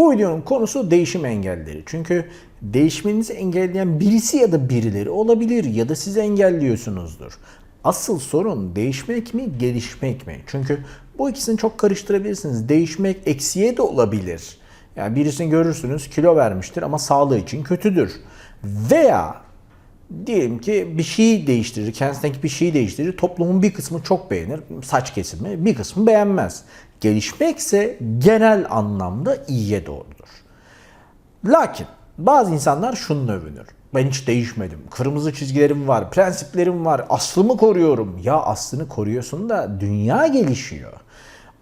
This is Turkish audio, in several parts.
Bu videonun konusu değişim engelleri. Çünkü değişmenizi engelleyen birisi ya da birileri olabilir ya da siz engelliyorsunuzdur. Asıl sorun değişmek mi, gelişmek mi? Çünkü bu ikisini çok karıştırabilirsiniz. Değişmek eksiye de olabilir. Yani birisini görürsünüz kilo vermiştir ama sağlığı için kötüdür. Veya diyelim ki bir şeyi değiştirir, kendisindeki bir şeyi değiştirir. Toplumun bir kısmı çok beğenir, saç kesimi, bir kısmı beğenmez. Gelişmekse genel anlamda iyiye doğrudur. Lakin bazı insanlar şununla övünür. Ben hiç değişmedim. Kırmızı çizgilerim var, prensiplerim var, aslımı koruyorum. Ya aslını koruyorsun da dünya gelişiyor.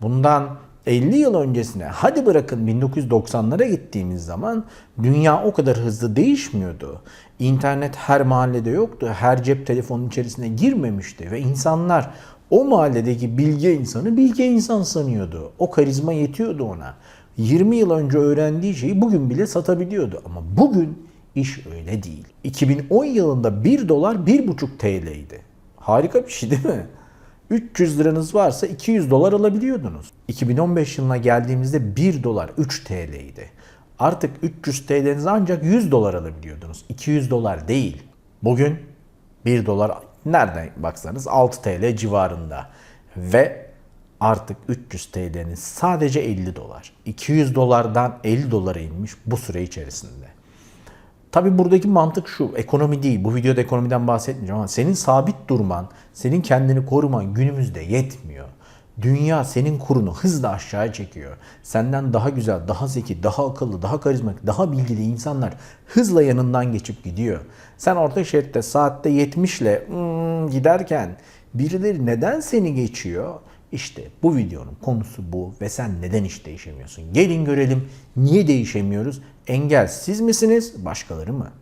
Bundan 50 yıl öncesine hadi bırakın 1990'lara gittiğimiz zaman dünya o kadar hızlı değişmiyordu. İnternet her mahallede yoktu. Her cep telefonun içerisine girmemişti ve insanlar o mahalledeki bilge insanı bilge insan sanıyordu. O karizma yetiyordu ona. 20 yıl önce öğrendiği şeyi bugün bile satabiliyordu ama bugün iş öyle değil. 2010 yılında 1 dolar 1,5 TL'ydi. Harika bir şey değil mi? 300 liranız varsa 200 dolar alabiliyordunuz. 2015 yılına geldiğimizde 1 dolar 3 TL'ydi. Artık 300 TL'niz ancak 100 dolar alabiliyordunuz. 200 dolar değil. Bugün 1 dolar nereden baksanız 6 TL civarında. Ve artık 300 TL'niz sadece 50 dolar. 200 dolardan 50 dolara inmiş bu süre içerisinde. Tabi buradaki mantık şu, ekonomi değil. Bu videoda ekonomiden bahsetmeyeceğim ama senin sabit durman, senin kendini koruman günümüzde yetmiyor. Dünya senin kurunu hızla aşağıya çekiyor. Senden daha güzel, daha zeki, daha akıllı, daha karizmatik, daha bilgili insanlar hızla yanından geçip gidiyor. Sen orta şeritte saatte 70 ile hmm, giderken birileri neden seni geçiyor? İşte bu videonun konusu bu ve sen neden hiç değişemiyorsun? Gelin görelim niye değişemiyoruz? Engel siz misiniz, başkaları mı?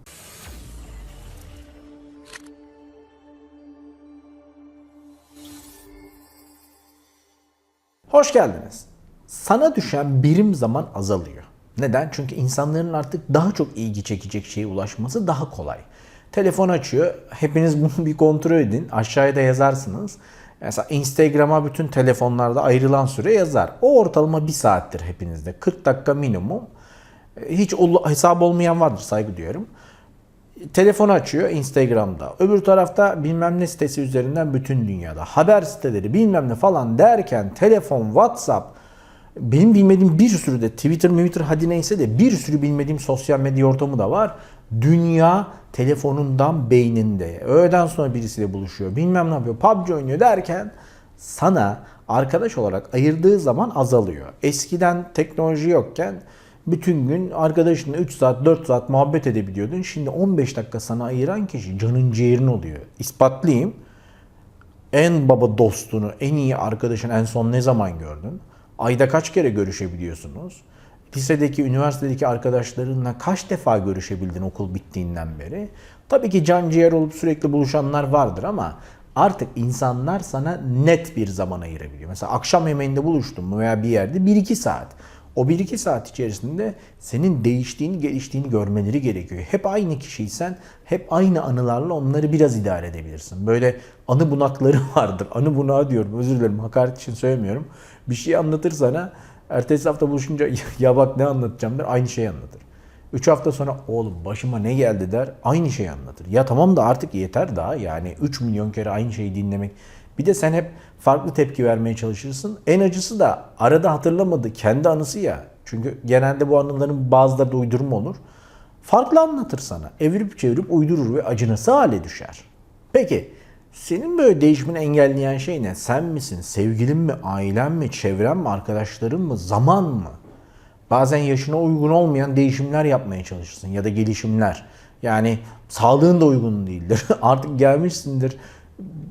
Hoş geldiniz. Sana düşen birim zaman azalıyor. Neden? Çünkü insanların artık daha çok ilgi çekecek şeye ulaşması daha kolay. Telefon açıyor. Hepiniz bunu bir kontrol edin. Aşağıya da yazarsınız. Mesela Instagram'a bütün telefonlarda ayrılan süre yazar. O ortalama bir saattir hepinizde. 40 dakika minimum. Hiç ol- hesap olmayan vardır saygı duyuyorum. Telefon açıyor Instagram'da. Öbür tarafta bilmem ne sitesi üzerinden bütün dünyada. Haber siteleri bilmem ne falan derken telefon, WhatsApp, benim bilmediğim bir sürü de Twitter, Twitter hadi neyse de bir sürü bilmediğim sosyal medya ortamı da var. Dünya telefonundan beyninde. Öğleden sonra birisiyle buluşuyor. Bilmem ne yapıyor. PUBG oynuyor derken sana arkadaş olarak ayırdığı zaman azalıyor. Eskiden teknoloji yokken bütün gün arkadaşınla 3 saat 4 saat muhabbet edebiliyordun. Şimdi 15 dakika sana ayıran kişi canın ciğerin oluyor. İspatlayayım. En baba dostunu, en iyi arkadaşını en son ne zaman gördün? Ayda kaç kere görüşebiliyorsunuz? Lisedeki, üniversitedeki arkadaşlarınla kaç defa görüşebildin okul bittiğinden beri? Tabii ki can ciğer olup sürekli buluşanlar vardır ama artık insanlar sana net bir zaman ayırabiliyor. Mesela akşam yemeğinde buluştun veya bir yerde 1-2 saat. O 1-2 saat içerisinde senin değiştiğini, geliştiğini görmeleri gerekiyor. Hep aynı kişiysen hep aynı anılarla onları biraz idare edebilirsin. Böyle anı bunakları vardır. Anı bunağı diyorum özür dilerim hakaret için söylemiyorum. Bir şey anlatır sana ertesi hafta buluşunca ya bak ne anlatacağım der aynı şeyi anlatır. 3 hafta sonra oğlum başıma ne geldi der aynı şeyi anlatır. Ya tamam da artık yeter daha yani 3 milyon kere aynı şeyi dinlemek. Bir de sen hep farklı tepki vermeye çalışırsın. En acısı da arada hatırlamadı kendi anısı ya. Çünkü genelde bu anıların bazıları da uydurma olur. Farklı anlatır sana. Evirip çevirip uydurur ve acınası hale düşer. Peki senin böyle değişimini engelleyen şey ne? Sen misin? Sevgilin mi? Ailen mi? Çevren mi? Arkadaşların mı? Zaman mı? Bazen yaşına uygun olmayan değişimler yapmaya çalışırsın ya da gelişimler. Yani sağlığın da uygun değildir. Artık gelmişsindir.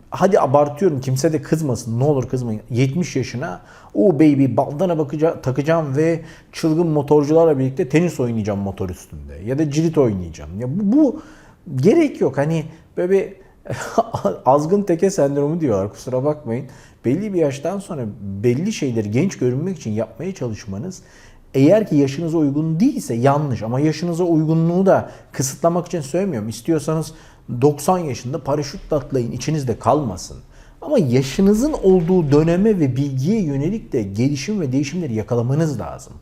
Hadi abartıyorum kimse de kızmasın ne olur kızmayın. 70 yaşına o baby baldana bakacağım, takacağım ve çılgın motorcularla birlikte tenis oynayacağım motor üstünde. Ya da cirit oynayacağım. Ya bu, bu gerek yok. Hani böyle bir azgın teke sendromu diyorlar kusura bakmayın. Belli bir yaştan sonra belli şeyleri genç görünmek için yapmaya çalışmanız eğer ki yaşınıza uygun değilse yanlış ama yaşınıza uygunluğu da kısıtlamak için söylemiyorum. İstiyorsanız 90 yaşında paraşütle atlayın içinizde kalmasın. Ama yaşınızın olduğu döneme ve bilgiye yönelik de gelişim ve değişimleri yakalamanız lazım.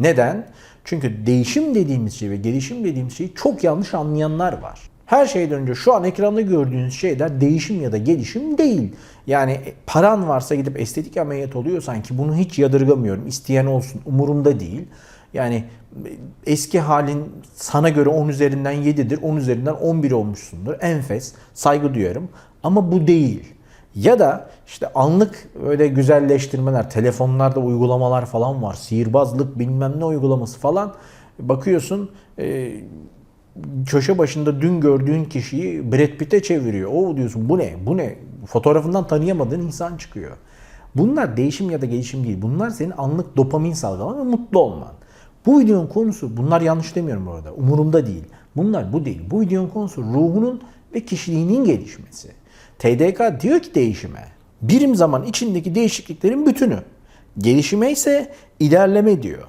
Neden? Çünkü değişim dediğimiz şey ve gelişim dediğimiz şeyi çok yanlış anlayanlar var. Her şeyden önce şu an ekranda gördüğünüz şeyler değişim ya da gelişim değil. Yani paran varsa gidip estetik ameliyat oluyorsan ki bunu hiç yadırgamıyorum. İsteyen olsun umurumda değil. Yani eski halin sana göre 10 üzerinden 7'dir, 10 üzerinden 11 olmuşsundur. Enfes, saygı duyarım. Ama bu değil. Ya da işte anlık öyle güzelleştirmeler, telefonlarda uygulamalar falan var. Sihirbazlık bilmem ne uygulaması falan. Bakıyorsun e, köşe başında dün gördüğün kişiyi Brad Pitt'e çeviriyor. O diyorsun bu ne? Bu ne? Fotoğrafından tanıyamadığın insan çıkıyor. Bunlar değişim ya da gelişim değil. Bunlar senin anlık dopamin salgılaman ve mutlu olman. Bu videonun konusu, bunlar yanlış demiyorum orada, umurumda değil. Bunlar bu değil. Bu videonun konusu ruhunun ve kişiliğinin gelişmesi. TDK diyor ki değişime, birim zaman içindeki değişikliklerin bütünü. Gelişime ise ilerleme diyor.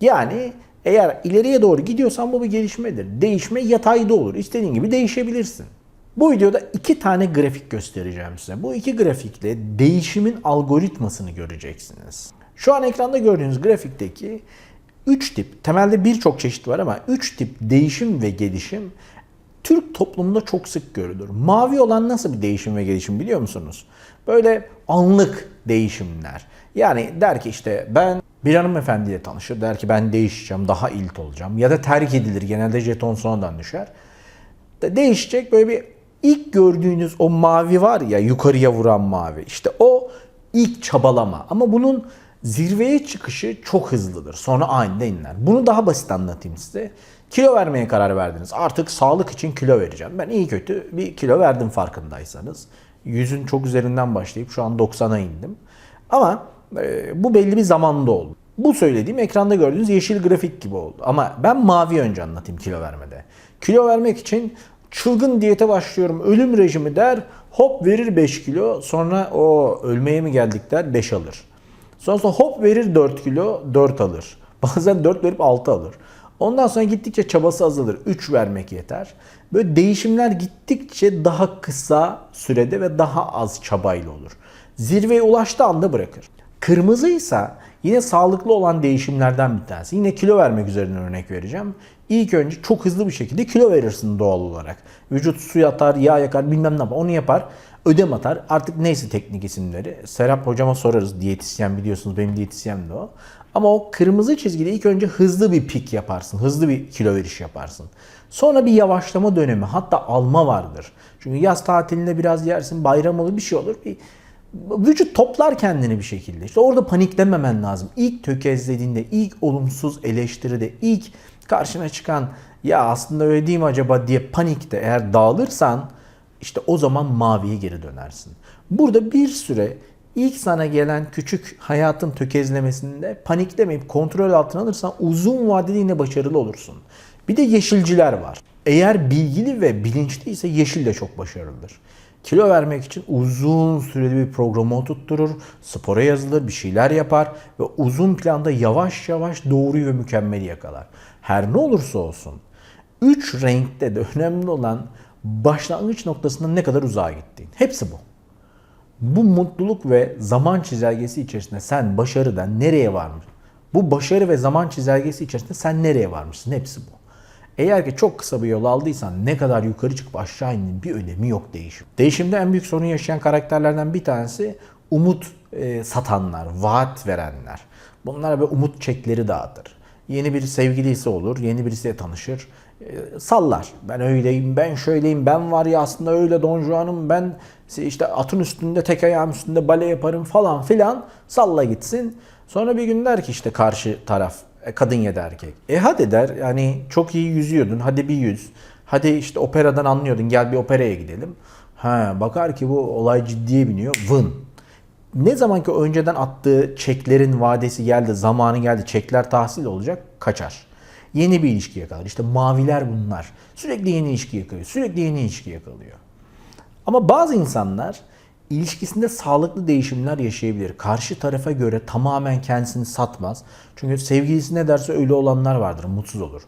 Yani eğer ileriye doğru gidiyorsan bu bir gelişmedir. Değişme yatayda olur. İstediğin gibi değişebilirsin. Bu videoda iki tane grafik göstereceğim size. Bu iki grafikle değişimin algoritmasını göreceksiniz. Şu an ekranda gördüğünüz grafikteki 3 tip, temelde birçok çeşit var ama 3 tip değişim ve gelişim Türk toplumunda çok sık görülür. Mavi olan nasıl bir değişim ve gelişim biliyor musunuz? Böyle anlık değişimler. Yani der ki işte ben bir hanımefendiyle tanışır. Der ki ben değişeceğim, daha ilt olacağım. Ya da terk edilir. Genelde jeton sonradan düşer. De değişecek böyle bir ilk gördüğünüz o mavi var ya yukarıya vuran mavi. İşte o ilk çabalama. Ama bunun zirveye çıkışı çok hızlıdır. Sonra aniden iner. Bunu daha basit anlatayım size. Kilo vermeye karar verdiniz. Artık sağlık için kilo vereceğim. Ben iyi kötü bir kilo verdim farkındaysanız. Yüzün çok üzerinden başlayıp şu an 90'a indim. Ama bu belli bir zamanda oldu. Bu söylediğim ekranda gördüğünüz yeşil grafik gibi oldu. Ama ben mavi önce anlatayım kilo vermede. Kilo vermek için çılgın diyete başlıyorum, ölüm rejimi der, hop verir 5 kilo, sonra o ölmeye mi geldik der 5 alır. Sonrasında hop verir 4 kilo, 4 alır. Bazen 4 verip 6 alır. Ondan sonra gittikçe çabası azalır. 3 vermek yeter. Böyle değişimler gittikçe daha kısa sürede ve daha az çabayla olur. Zirveye ulaştığı anda bırakır. Kırmızıysa yine sağlıklı olan değişimlerden bir tanesi. Yine kilo vermek üzerinden örnek vereceğim. İlk önce çok hızlı bir şekilde kilo verirsin doğal olarak. Vücut su yatar, yağ yakar bilmem ne yapar. Onu yapar. Ödem atar. Artık neyse teknik isimleri. Serap hocama sorarız. Diyetisyen biliyorsunuz. Benim diyetisyen de o. Ama o kırmızı çizgide ilk önce hızlı bir pik yaparsın. Hızlı bir kilo veriş yaparsın. Sonra bir yavaşlama dönemi hatta alma vardır. Çünkü yaz tatilinde biraz yersin, bayram olur bir şey olur. Bir vücut toplar kendini bir şekilde. İşte orada paniklememen lazım. İlk tökezlediğinde, ilk olumsuz eleştiride, ilk karşına çıkan ya aslında öyle değil mi acaba diye panikte eğer dağılırsan işte o zaman maviye geri dönersin. Burada bir süre ilk sana gelen küçük hayatın tökezlemesinde paniklemeyip kontrol altına alırsan uzun vadede yine başarılı olursun. Bir de yeşilciler var. Eğer bilgili ve bilinçli ise yeşil de çok başarılıdır. Kilo vermek için uzun süreli bir programı oturtturur, spora yazılır, bir şeyler yapar ve uzun planda yavaş yavaş doğruyu ve mükemmeli yakalar. Her ne olursa olsun üç renkte de önemli olan başlangıç noktasında ne kadar uzağa gittiğin. Hepsi bu. Bu mutluluk ve zaman çizelgesi içerisinde sen başarıdan nereye varmış? Bu başarı ve zaman çizelgesi içerisinde sen nereye varmışsın? Hepsi bu. Eğer ki çok kısa bir yol aldıysan ne kadar yukarı çıkıp aşağı indin bir önemi yok değişim. Değişimde en büyük sorun yaşayan karakterlerden bir tanesi umut e, satanlar, vaat verenler. Bunlara böyle umut çekleri dağıtır. Yeni bir sevgilisi olur, yeni birisiyle tanışır. E, sallar. Ben öyleyim, ben şöyleyim, ben var ya aslında öyle Don Juan'ım, ben işte atın üstünde tek ayağım üstünde bale yaparım falan filan. Salla gitsin. Sonra bir gün der ki işte karşı taraf kadın ya da erkek. E hadi der yani çok iyi yüzüyordun hadi bir yüz. Hadi işte operadan anlıyordun gel bir operaya gidelim. Ha bakar ki bu olay ciddiye biniyor. Vın. Ne zaman ki önceden attığı çeklerin vadesi geldi, zamanı geldi, çekler tahsil olacak, kaçar. Yeni bir ilişki yakalar. İşte maviler bunlar. Sürekli yeni ilişki yakalıyor. Sürekli yeni ilişki yakalıyor. Ama bazı insanlar ilişkisinde sağlıklı değişimler yaşayabilir. Karşı tarafa göre tamamen kendisini satmaz. Çünkü sevgilisi ne derse öyle olanlar vardır, mutsuz olur.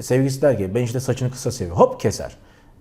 Sevgilisi der ki ben işte saçını kısa seviyorum. Hop keser.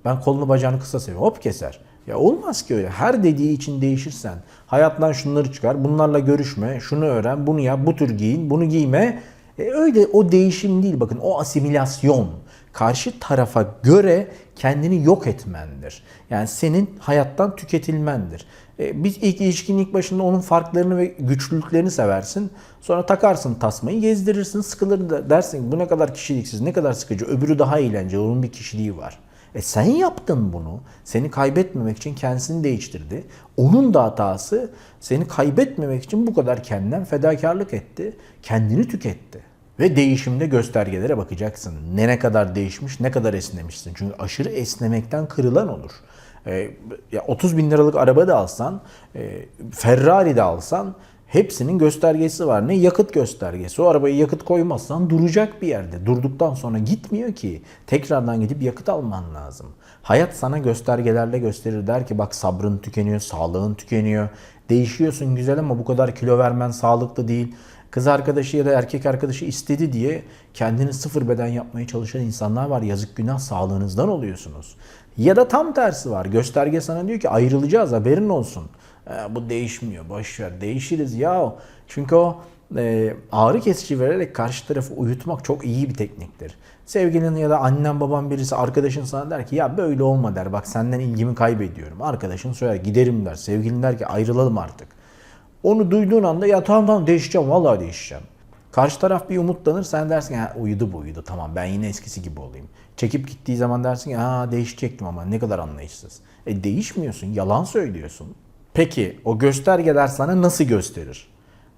Ben kolunu bacağını kısa seviyorum. Hop keser. Ya olmaz ki öyle. Her dediği için değişirsen, hayattan şunları çıkar, bunlarla görüşme, şunu öğren, bunu yap, bu tür giyin, bunu giyme. E öyle o değişim değil bakın o asimilasyon karşı tarafa göre kendini yok etmendir. Yani senin hayattan tüketilmendir. E, biz ilk ilişkinin ilk başında onun farklarını ve güçlülüklerini seversin. Sonra takarsın tasmayı gezdirirsin sıkılır da dersin bu ne kadar kişiliksiz ne kadar sıkıcı öbürü daha eğlenceli onun bir kişiliği var. E sen yaptın bunu. Seni kaybetmemek için kendisini değiştirdi. Onun da hatası seni kaybetmemek için bu kadar kendinden fedakarlık etti. Kendini tüketti. Ve değişimde göstergelere bakacaksın. Ne ne kadar değişmiş, ne kadar esnemişsin. Çünkü aşırı esnemekten kırılan olur. E, ya 30 bin liralık araba da alsan, e, Ferrari de alsan hepsinin göstergesi var. Ne yakıt göstergesi. O arabayı yakıt koymazsan duracak bir yerde. Durduktan sonra gitmiyor ki. Tekrardan gidip yakıt alman lazım. Hayat sana göstergelerle gösterir. Der ki bak sabrın tükeniyor, sağlığın tükeniyor. Değişiyorsun güzel ama bu kadar kilo vermen sağlıklı değil. Kız arkadaşı ya da erkek arkadaşı istedi diye kendini sıfır beden yapmaya çalışan insanlar var. Yazık günah sağlığınızdan oluyorsunuz. Ya da tam tersi var. Gösterge sana diyor ki ayrılacağız haberin olsun. E, bu değişmiyor boş ver değişiriz ya. Çünkü o e, ağrı kesici vererek karşı tarafı uyutmak çok iyi bir tekniktir. Sevgilin ya da annen baban birisi arkadaşın sana der ki ya böyle olma der bak senden ilgimi kaybediyorum. Arkadaşın söyler giderim der. Sevgilin der ki ayrılalım artık. Onu duyduğun anda ya tamam tamam değişeceğim vallahi değişeceğim. Karşı taraf bir umutlanır sen dersin ha uyudu bu uyudu tamam ben yine eskisi gibi olayım. Çekip gittiği zaman dersin ki ha değişecektim ama ne kadar anlayışsız. E değişmiyorsun yalan söylüyorsun. Peki o göstergeler sana nasıl gösterir?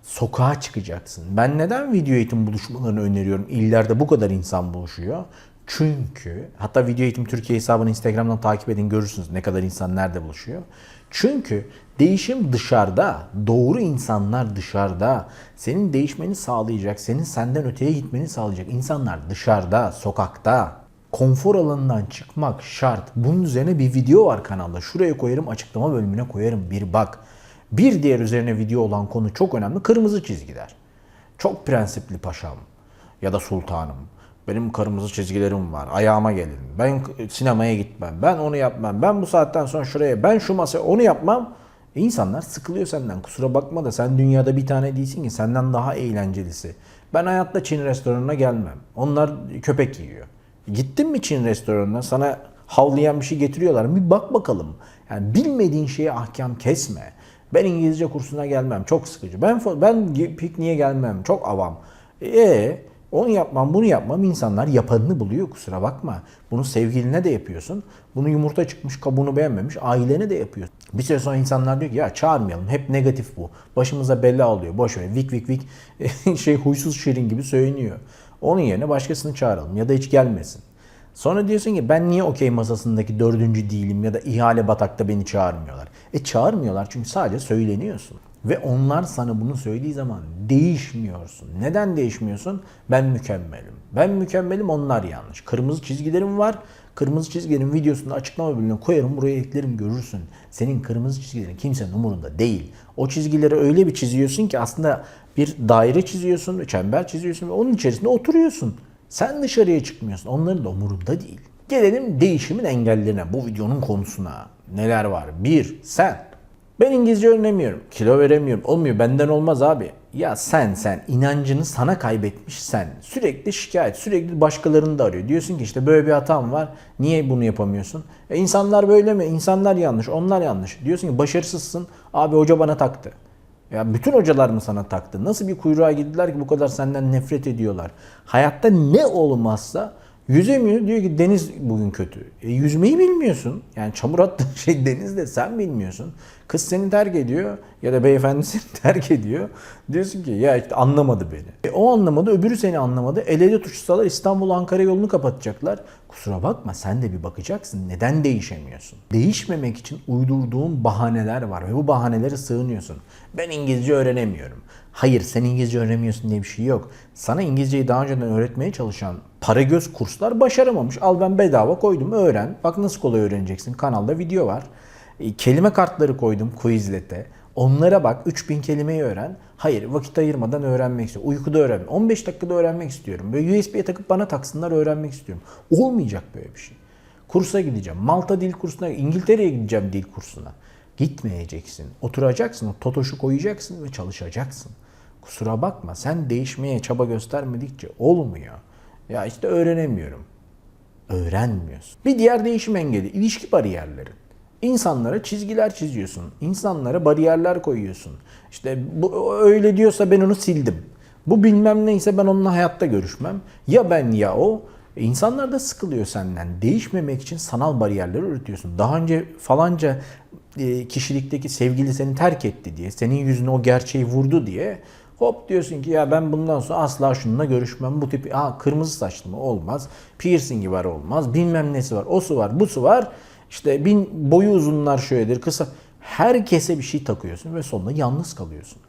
Sokağa çıkacaksın. Ben neden video eğitim buluşmalarını öneriyorum? İllerde bu kadar insan buluşuyor. Çünkü hatta video eğitim Türkiye hesabını Instagram'dan takip edin görürsünüz ne kadar insan nerede buluşuyor. Çünkü değişim dışarıda, doğru insanlar dışarıda. Senin değişmeni sağlayacak, senin senden öteye gitmeni sağlayacak insanlar dışarıda, sokakta. Konfor alanından çıkmak şart. Bunun üzerine bir video var kanalda. Şuraya koyarım, açıklama bölümüne koyarım. Bir bak. Bir diğer üzerine video olan konu çok önemli. Kırmızı çizgiler. Çok prensipli paşam ya da sultanım. Benim kırmızı çizgilerim var. Ayağıma gelin. Ben sinemaya gitmem. Ben onu yapmam. Ben bu saatten sonra şuraya. Ben şu masaya onu yapmam. E insanlar sıkılıyor senden. Kusura bakma da sen dünyada bir tane değilsin ki. Senden daha eğlencelisi. Ben hayatta Çin restoranına gelmem. Onlar köpek yiyor. Gittin mi Çin restoranına? Sana havlayan bir şey getiriyorlar. Bir bak bakalım. Yani bilmediğin şeye ahkam kesme. Ben İngilizce kursuna gelmem. Çok sıkıcı. Ben ben pikniğe gelmem. Çok avam. E onu yapmam, bunu yapmam insanlar yapanını buluyor kusura bakma. Bunu sevgiline de yapıyorsun. Bunu yumurta çıkmış kabuğunu beğenmemiş ailene de yapıyorsun. Bir süre sonra insanlar diyor ki ya çağırmayalım hep negatif bu. Başımıza bela oluyor boş ver vik vik vik şey huysuz şirin gibi söyleniyor. Onun yerine başkasını çağıralım ya da hiç gelmesin. Sonra diyorsun ki ben niye okey masasındaki dördüncü değilim ya da ihale batakta beni çağırmıyorlar. E çağırmıyorlar çünkü sadece söyleniyorsun. Ve onlar sana bunu söylediği zaman değişmiyorsun. Neden değişmiyorsun? Ben mükemmelim. Ben mükemmelim onlar yanlış. Kırmızı çizgilerim var. Kırmızı çizgilerin videosunu açıklama bölümüne koyarım buraya eklerim görürsün. Senin kırmızı çizgilerin kimsenin umurunda değil. O çizgileri öyle bir çiziyorsun ki aslında bir daire çiziyorsun, çember çiziyorsun ve onun içerisinde oturuyorsun. Sen dışarıya çıkmıyorsun. Onların da umurunda değil. Gelelim değişimin engellerine. Bu videonun konusuna. Neler var? Bir, sen. Ben İngilizce öğrenemiyorum. Kilo veremiyorum. Olmuyor. Benden olmaz abi. Ya sen sen inancını sana kaybetmiş sen. Sürekli şikayet, sürekli başkalarını da arıyor. Diyorsun ki işte böyle bir hatam var. Niye bunu yapamıyorsun? E insanlar böyle mi? İnsanlar yanlış, onlar yanlış. Diyorsun ki başarısızsın. Abi hoca bana taktı. Ya bütün hocalar mı sana taktı? Nasıl bir kuyruğa gittiler ki bu kadar senden nefret ediyorlar? Hayatta ne olmazsa yüzemiyor. Diyor ki deniz bugün kötü. E, yüzmeyi bilmiyorsun. Yani çamur attığın şey denizde sen bilmiyorsun. Kız seni terk ediyor ya da beyefendi seni terk ediyor. Diyorsun ki ya işte anlamadı beni. E, o anlamadı öbürü seni anlamadı. El ele tutuşsalar İstanbul Ankara yolunu kapatacaklar. Kusura bakma sen de bir bakacaksın. Neden değişemiyorsun? Değişmemek için uydurduğun bahaneler var ve bu bahanelere sığınıyorsun. Ben İngilizce öğrenemiyorum. Hayır sen İngilizce öğrenemiyorsun diye bir şey yok. Sana İngilizceyi daha önceden öğretmeye çalışan para göz kurslar başaramamış. Al ben bedava koydum öğren. Bak nasıl kolay öğreneceksin. Kanalda video var. E, kelime kartları koydum Quizlet'e. Onlara bak 3000 kelimeyi öğren. Hayır vakit ayırmadan öğrenmek istiyorum. Uykuda öğren. 15 dakikada öğrenmek istiyorum. Böyle USB'ye takıp bana taksınlar öğrenmek istiyorum. Olmayacak böyle bir şey. Kursa gideceğim. Malta dil kursuna, İngiltere'ye gideceğim dil kursuna. Gitmeyeceksin. Oturacaksın, o totoşu koyacaksın ve çalışacaksın. Kusura bakma sen değişmeye çaba göstermedikçe olmuyor. Ya işte öğrenemiyorum. Öğrenmiyorsun. Bir diğer değişim engeli ilişki bariyerleri. İnsanlara çizgiler çiziyorsun. İnsanlara bariyerler koyuyorsun. İşte bu öyle diyorsa ben onu sildim. Bu bilmem neyse ben onunla hayatta görüşmem. Ya ben ya o. E, İnsanlar da sıkılıyor senden. Değişmemek için sanal bariyerler üretiyorsun. Daha önce falanca e, kişilikteki sevgili seni terk etti diye, senin yüzüne o gerçeği vurdu diye hop diyorsun ki ya ben bundan sonra asla şununla görüşmem. Bu tip aa kırmızı saçlı mı olmaz. Piercingi var olmaz. Bilmem nesi var. O su var, bu su var. İşte bin boyu uzunlar şöyledir, kısa. Herkese bir şey takıyorsun ve sonunda yalnız kalıyorsun.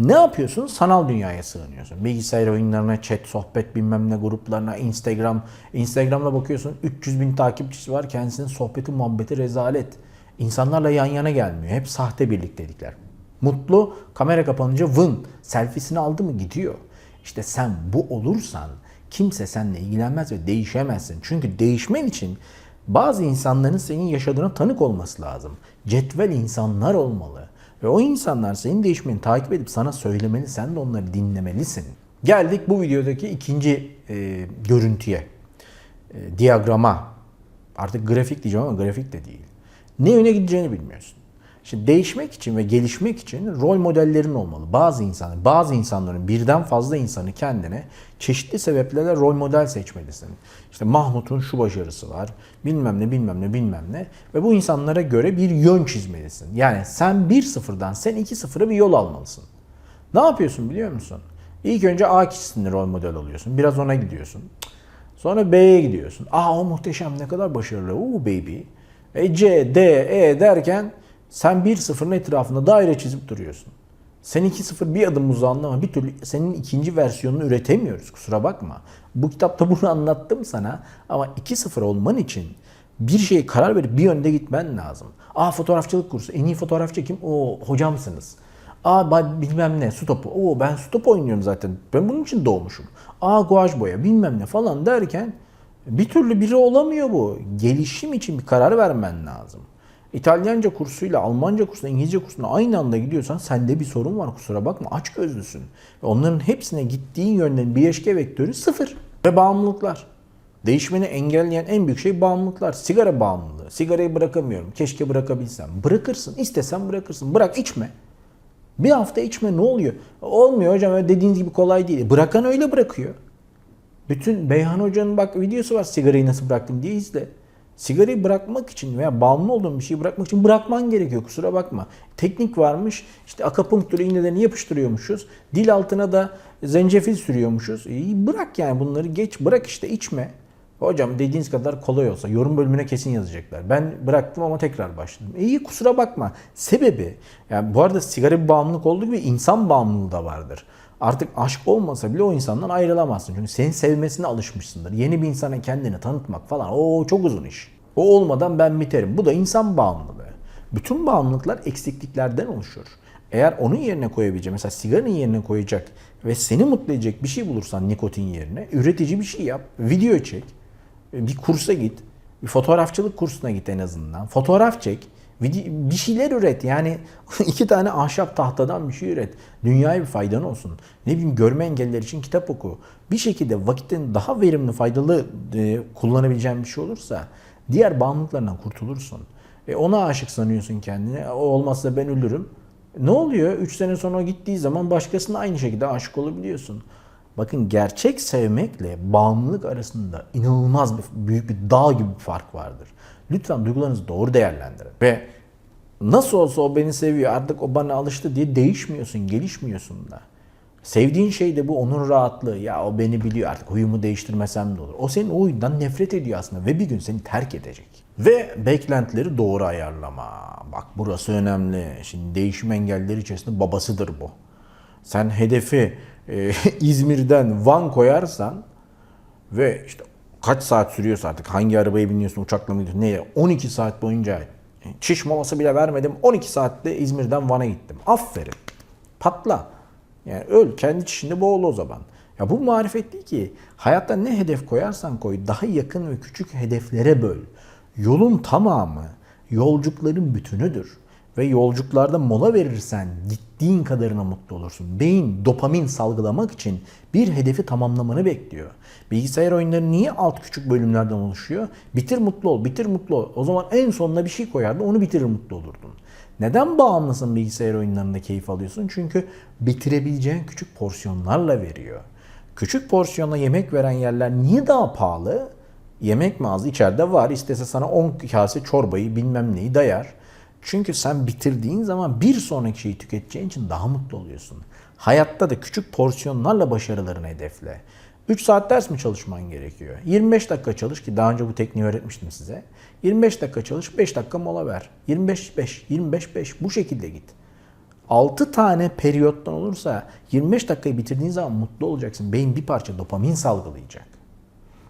Ne yapıyorsun? Sanal dünyaya sığınıyorsun. Bilgisayar oyunlarına, chat, sohbet bilmem ne gruplarına, Instagram. Instagram'da bakıyorsun 300 bin takipçisi var. Kendisinin sohbeti, muhabbeti rezalet. İnsanlarla yan yana gelmiyor. Hep sahte birliktelikler. Mutlu, kamera kapanınca vın. Selfiesini aldı mı gidiyor. İşte sen bu olursan kimse seninle ilgilenmez ve değişemezsin. Çünkü değişmen için bazı insanların senin yaşadığına tanık olması lazım. Cetvel insanlar olmalı. Ve o insanlar senin değişmeni takip edip sana söylemeli, sen de onları dinlemelisin. Geldik bu videodaki ikinci e, görüntüye. E, diyagrama. Artık grafik diyeceğim ama grafik de değil. Ne yöne gideceğini bilmiyorsun. Şimdi değişmek için ve gelişmek için rol modellerin olmalı. Bazı insanlar, bazı insanların birden fazla insanı kendine çeşitli sebeplerle rol model seçmelisin. İşte Mahmut'un şu başarısı var, bilmem ne bilmem ne bilmem ne ve bu insanlara göre bir yön çizmelisin. Yani sen 1-0'dan sen 2-0'a bir yol almalısın. Ne yapıyorsun biliyor musun? İlk önce A kişisini rol model alıyorsun. Biraz ona gidiyorsun. Sonra B'ye gidiyorsun. Aa o muhteşem ne kadar başarılı. Oo baby. E, C, D, E derken sen 1-0'ın etrafında daire çizip duruyorsun. Sen 2-0 bir adım uzağında ama bir türlü senin ikinci versiyonunu üretemiyoruz. Kusura bakma. Bu kitapta bunu anlattım sana ama 2-0 olman için bir şeye karar verip bir yönde gitmen lazım. Aa fotoğrafçılık kursu. En iyi fotoğrafçı kim? O hocamsınız. Aa bilmem ne su topu. Oo ben su topu oynuyorum zaten. Ben bunun için doğmuşum. Aa guaj boya bilmem ne falan derken bir türlü biri olamıyor bu. Gelişim için bir karar vermen lazım. İtalyanca kursuyla Almanca kursuna, İngilizce kursuna aynı anda gidiyorsan sende bir sorun var kusura bakma aç gözlüsün. Onların hepsine gittiğin yönden bileşke vektörü sıfır. Ve bağımlılıklar. Değişmeni engelleyen en büyük şey bağımlılıklar. Sigara bağımlılığı. Sigarayı bırakamıyorum. Keşke bırakabilsem. Bırakırsın. İstesen bırakırsın. Bırak içme. Bir hafta içme ne oluyor? Olmuyor hocam öyle dediğiniz gibi kolay değil. Bırakan öyle bırakıyor. Bütün Beyhan Hoca'nın bak videosu var sigarayı nasıl bıraktım diye izle. Sigarayı bırakmak için veya bağımlı olduğun bir şeyi bırakmak için bırakman gerekiyor kusura bakma. Teknik varmış işte akapunkturu iğnelerini yapıştırıyormuşuz. Dil altına da zencefil sürüyormuşuz. İyi bırak yani bunları geç bırak işte içme. Hocam dediğiniz kadar kolay olsa yorum bölümüne kesin yazacaklar. Ben bıraktım ama tekrar başladım. İyi kusura bakma. Sebebi yani bu arada sigara bir bağımlılık olduğu gibi insan bağımlılığı da vardır. Artık aşk olmasa bile o insandan ayrılamazsın. Çünkü senin sevmesine alışmışsındır. Yeni bir insana kendini tanıtmak falan o çok uzun iş. O olmadan ben biterim. Bu da insan bağımlılığı. Bütün bağımlılıklar eksikliklerden oluşur. Eğer onun yerine koyabileceğin, mesela sigaranın yerine koyacak ve seni mutlu edecek bir şey bulursan nikotin yerine, üretici bir şey yap, video çek, bir kursa git, bir fotoğrafçılık kursuna git en azından. Fotoğraf çek, bir şeyler üret. Yani iki tane ahşap tahtadan bir şey üret. Dünyaya bir faydan olsun. Ne bileyim görme engelliler için kitap oku. Bir şekilde vakitini daha verimli, faydalı e, kullanabileceğin bir şey olursa diğer bağımlılıklarından kurtulursun. E ona aşık sanıyorsun kendini. O olmazsa ben ölürüm. Ne oluyor? 3 sene sonra gittiği zaman başkasına aynı şekilde aşık olabiliyorsun. Bakın gerçek sevmekle bağımlılık arasında inanılmaz bir, büyük bir dağ gibi bir fark vardır. Lütfen duygularınızı doğru değerlendirin. Ve nasıl olsa o beni seviyor artık o bana alıştı diye değişmiyorsun, gelişmiyorsun da. Sevdiğin şey de bu onun rahatlığı. Ya o beni biliyor artık huyumu değiştirmesem de olur. O senin o huyundan nefret ediyor aslında ve bir gün seni terk edecek. Ve beklentileri doğru ayarlama. Bak burası önemli. Şimdi değişim engelleri içerisinde babasıdır bu. Sen hedefi e, İzmir'den Van koyarsan ve işte kaç saat sürüyorsa artık hangi arabaya biniyorsun uçakla mı gidiyorsun neye 12 saat boyunca e, çiş molası bile vermedim 12 saatte İzmir'den Van'a gittim. Aferin. Patla. Yani öl kendi çişinde boğul o zaman. Ya bu marifet değil ki. Hayatta ne hedef koyarsan koy daha yakın ve küçük hedeflere böl. Yolun tamamı yolcukların bütünüdür. Ve yolculuklarda mola verirsen gittiğin kadarına mutlu olursun. Beyin dopamin salgılamak için bir hedefi tamamlamanı bekliyor. Bilgisayar oyunları niye alt küçük bölümlerden oluşuyor? Bitir mutlu ol, bitir mutlu ol. O zaman en sonuna bir şey koyardın, onu bitirir mutlu olurdun. Neden bağımlısın bilgisayar oyunlarında keyif alıyorsun? Çünkü bitirebileceğin küçük porsiyonlarla veriyor. Küçük porsiyonla yemek veren yerler niye daha pahalı? Yemek mağazı içeride var. İstese sana 10 kase çorbayı bilmem neyi dayar. Çünkü sen bitirdiğin zaman bir sonraki şeyi tüketeceğin için daha mutlu oluyorsun. Hayatta da küçük porsiyonlarla başarılarını hedefle. 3 saat ders mi çalışman gerekiyor? 25 dakika çalış ki daha önce bu tekniği öğretmiştim size. 25 dakika çalış, 5 dakika mola ver. 25 5, 25 5 bu şekilde git. 6 tane periyottan olursa 25 dakikayı bitirdiğin zaman mutlu olacaksın. Beyin bir parça dopamin salgılayacak.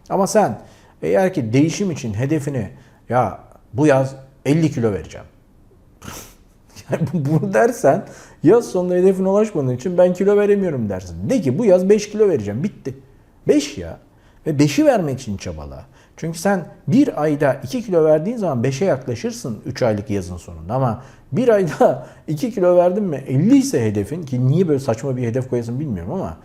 Ama sen eğer ki değişim için hedefini ya bu yaz 50 kilo vereceğim. yani bunu dersen yaz sonunda hedefine ulaşmadığın için ben kilo veremiyorum dersin. De ki bu yaz 5 kilo vereceğim. Bitti. 5 ya. Ve 5'i vermek için çabala. Çünkü sen bir ayda 2 kilo verdiğin zaman 5'e yaklaşırsın 3 aylık yazın sonunda. Ama bir ayda 2 kilo verdin mi 50 ise hedefin ki niye böyle saçma bir hedef koyasın bilmiyorum ama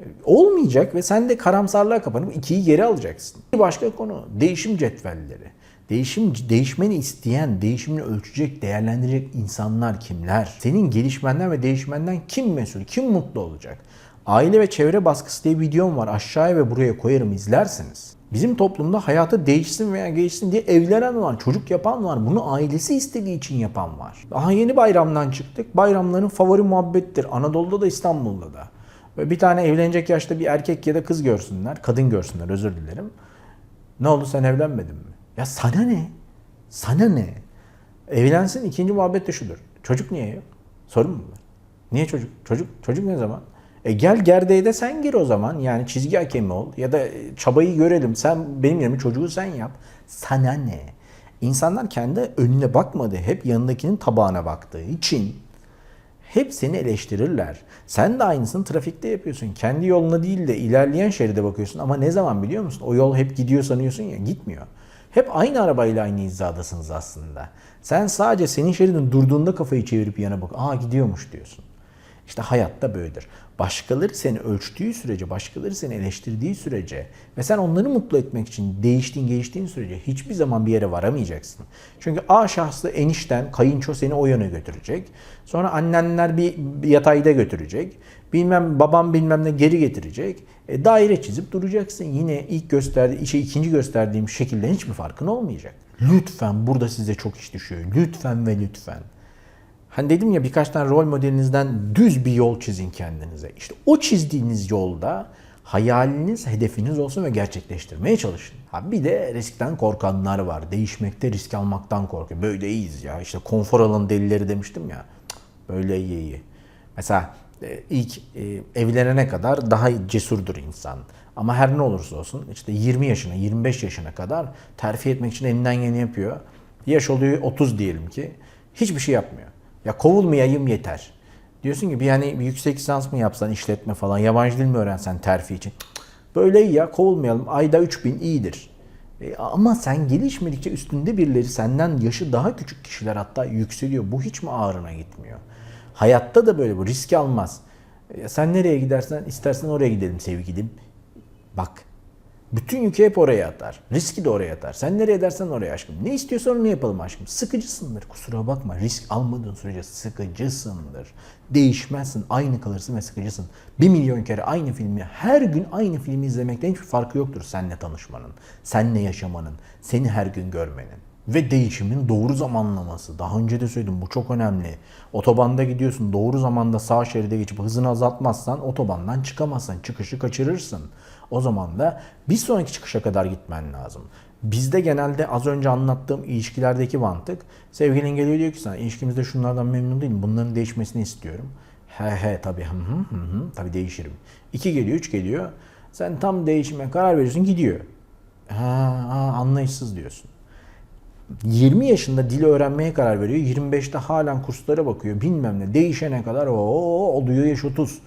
e, olmayacak ve sen de karamsarlığa kapanıp 2'yi geri alacaksın. Bir başka konu değişim cetvelleri. Değişim değişmeni isteyen, değişimini ölçecek, değerlendirecek insanlar kimler? Senin gelişmenden ve değişmenden kim mesul? Kim mutlu olacak? Aile ve çevre baskısı diye bir videom var. Aşağıya ve buraya koyarım izlersiniz. Bizim toplumda hayatı değişsin veya geçsin diye evlenen var, çocuk yapan var. Bunu ailesi istediği için yapan var. Daha yeni bayramdan çıktık. Bayramların favori muhabbettir. Anadolu'da da İstanbul'da da. Ve bir tane evlenecek yaşta bir erkek ya da kız görsünler. Kadın görsünler özür dilerim. Ne oldu sen evlenmedin mi? Ya sana ne? Sana ne? Evlensin ikinci muhabbet de şudur. Çocuk niye yok? Sorun mu var? Niye çocuk? Çocuk çocuk ne zaman? E gel gerdeğe de sen gir o zaman. Yani çizgi hakemi ol. Ya da çabayı görelim. Sen benim yerime çocuğu sen yap. Sana ne? İnsanlar kendi önüne bakmadı. Hep yanındakinin tabağına baktığı için hep seni eleştirirler. Sen de aynısını trafikte yapıyorsun. Kendi yoluna değil de ilerleyen şeride bakıyorsun. Ama ne zaman biliyor musun? O yol hep gidiyor sanıyorsun ya. Gitmiyor. Hep aynı arabayla aynı hizadasınız aslında. Sen sadece senin şeridin durduğunda kafayı çevirip yana bak. Aa gidiyormuş diyorsun. İşte hayatta böyledir. Başkaları seni ölçtüğü sürece, başkaları seni eleştirdiği sürece ve sen onları mutlu etmek için değiştiğin, geliştiğin sürece hiçbir zaman bir yere varamayacaksın. Çünkü A şahsı enişten, kayınço seni o yöne götürecek. Sonra annenler bir yatayda götürecek. Bilmem babam bilmem ne geri getirecek. E, daire çizip duracaksın. Yine ilk gösterdiği, işe ikinci gösterdiğim şekilde hiçbir farkın olmayacak. Lütfen burada size çok iş düşüyor. Lütfen ve lütfen. Hani dedim ya birkaç tane rol modelinizden düz bir yol çizin kendinize. İşte o çizdiğiniz yolda hayaliniz, hedefiniz olsun ve gerçekleştirmeye çalışın. Ha bir de riskten korkanlar var. Değişmekte risk almaktan korkuyor. Böyle iyiyiz ya. İşte konfor alanı delileri demiştim ya. Böyle iyi iyi. Mesela ilk e, evlenene kadar daha cesurdur insan. Ama her ne olursa olsun işte 20 yaşına, 25 yaşına kadar terfi etmek için elinden geleni yapıyor. Yaş oluyor 30 diyelim ki. Hiçbir şey yapmıyor. Ya kovulmayayım yeter. Diyorsun ki bir yani bir yüksek lisans mı yapsan işletme falan yabancı dil mi öğrensen terfi için. Böyle iyi ya kovulmayalım ayda 3000 iyidir. E, ama sen gelişmedikçe üstünde birileri senden yaşı daha küçük kişiler hatta yükseliyor. Bu hiç mi ağrına gitmiyor? Hayatta da böyle bu risk almaz. E, sen nereye gidersen istersen oraya gidelim sevgilim. Bak bütün yükü hep oraya atar. Riski de oraya atar. Sen nereye dersen oraya aşkım. Ne istiyorsan onu yapalım aşkım. Sıkıcısındır kusura bakma. Risk almadığın sürece sıkıcısındır. Değişmezsin. Aynı kalırsın ve sıkıcısın. Bir milyon kere aynı filmi, her gün aynı filmi izlemekten hiçbir farkı yoktur seninle tanışmanın. Seninle yaşamanın. Seni her gün görmenin. Ve değişimin doğru zamanlaması. Daha önce de söyledim bu çok önemli. Otobanda gidiyorsun doğru zamanda sağ şeride geçip hızını azaltmazsan otobandan çıkamazsın. Çıkışı kaçırırsın. O zaman da bir sonraki çıkışa kadar gitmen lazım. Bizde genelde az önce anlattığım ilişkilerdeki mantık sevgilin geliyor diyor ki sana ilişkimizde şunlardan memnun değilim bunların değişmesini istiyorum. He he tabii hı hı hı hı tabii değişirim. İki geliyor üç geliyor sen tam değişime karar veriyorsun gidiyor. Ha, ha anlayışsız diyorsun. 20 yaşında dil öğrenmeye karar veriyor. 25'te halen kurslara bakıyor. Bilmem ne. Değişene kadar o oluyor yaş 30.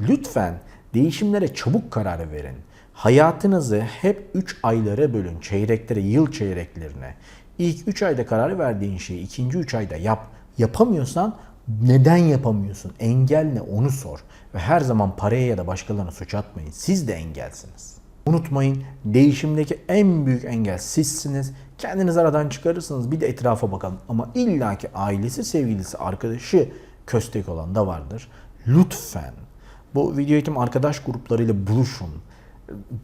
Lütfen değişimlere çabuk karar verin. Hayatınızı hep 3 aylara bölün. Çeyreklere, yıl çeyreklerine. İlk 3 ayda karar verdiğin şeyi ikinci 3 ayda yap. Yapamıyorsan neden yapamıyorsun? Engel ne onu sor. Ve her zaman paraya ya da başkalarına suç atmayın. Siz de engelsiniz. Unutmayın değişimdeki en büyük engel sizsiniz. Kendiniz aradan çıkarırsınız bir de etrafa bakalım. Ama illaki ailesi, sevgilisi, arkadaşı köstek olan da vardır. Lütfen bu video eğitim arkadaş gruplarıyla buluşun.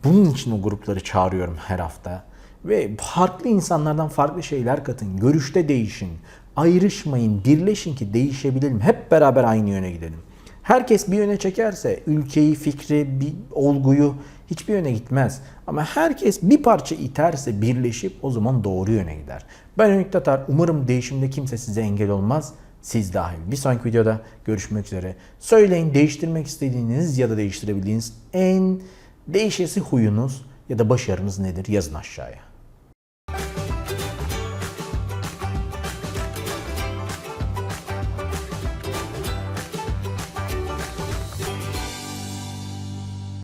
Bunun için o grupları çağırıyorum her hafta. Ve farklı insanlardan farklı şeyler katın. Görüşte değişin. Ayrışmayın, birleşin ki değişebilelim. Hep beraber aynı yöne gidelim. Herkes bir yöne çekerse ülkeyi, fikri, bir olguyu hiçbir yöne gitmez. Ama herkes bir parça iterse birleşip o zaman doğru yöne gider. Ben Ümit Tatar. Umarım değişimde kimse size engel olmaz. Siz dahil. Bir sonraki videoda görüşmek üzere. Söyleyin değiştirmek istediğiniz ya da değiştirebildiğiniz en değişesi huyunuz ya da başarınız nedir yazın aşağıya.